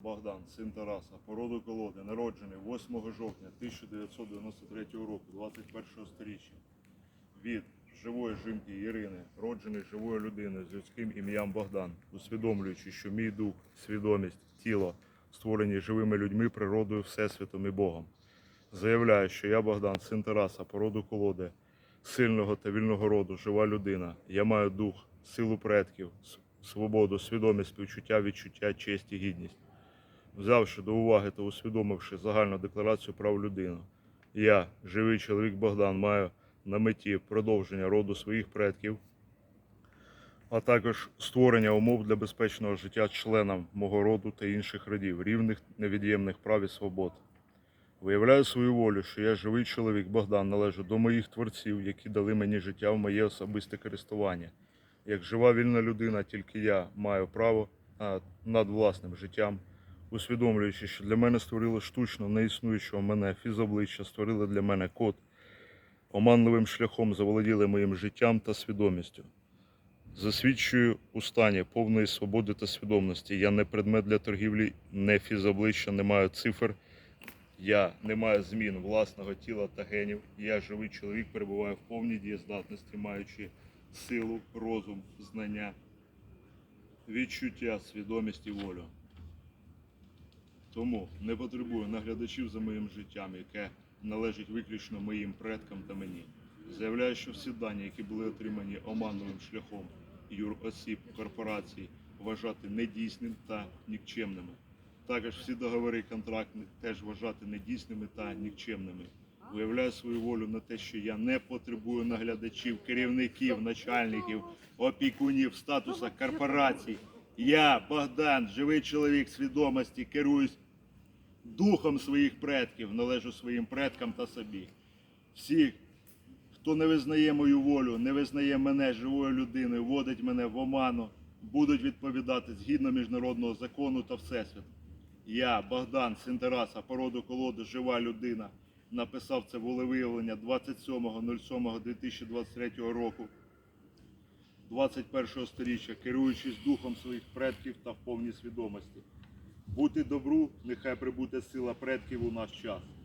Богдан, син Тараса, породу колоди, народжений 8 жовтня 1993 року, 21 сторіччя. Від живої жінки Ірини, роджений живою людиною з людським ім'ям Богдан, усвідомлюючи, що мій дух, свідомість, тіло створені живими людьми, природою, всесвітом і Богом. Заявляю, що я Богдан, син Тараса, породу колоди, сильного та вільного роду, жива людина. Я маю дух, силу предків, свободу, свідомість, співчуття, відчуття, честь і гідність. Взявши до уваги та усвідомивши загальну декларацію прав людини, я, живий чоловік Богдан, маю на меті продовження роду своїх предків, а також створення умов для безпечного життя членам мого роду та інших родів, рівних невід'ємних прав і свобод. Виявляю свою волю, що я живий чоловік Богдан належу до моїх творців, які дали мені життя в моє особисте користування. Як жива вільна людина, тільки я маю право над власним життям, усвідомлюючи, що для мене створили штучно неіснуючого мене фізобличчя, створили для мене код, оманливим шляхом заволоділи моїм життям та свідомістю. Засвідчую у стані повної свободи та свідомості. Я не предмет для торгівлі, не фізобличчя, не маю цифр. Я не маю змін власного тіла та генів. Я живий чоловік, перебуваю в повній дієздатності, маючи силу, розум, знання, відчуття, свідомість і волю. Тому не потребую наглядачів за моїм життям, яке належить виключно моїм предкам та мені. Заявляю, що всі дані, які були отримані оманливим шляхом юросіб, корпорацій, вважати недійсним та нікчемними. Також всі договори контрактні теж вважати недійсними та нікчемними. Виявляю свою волю на те, що я не потребую наглядачів, керівників, начальників, опікунів, статуса корпорацій. Я, Богдан, живий чоловік свідомості, керуюсь духом своїх предків, належу своїм предкам та собі. Всі, хто не визнає мою волю, не визнає мене живою людиною, вводить мене в оману, будуть відповідати згідно міжнародного закону та всесвіту. Я, Богдан, син Тараса, породу колоди, жива людина, написав це волевиявлення 27.07.2023 року, 21 сторіччя, керуючись духом своїх предків та в повній свідомості. Бути добру, нехай прибуде сила предків у наш час.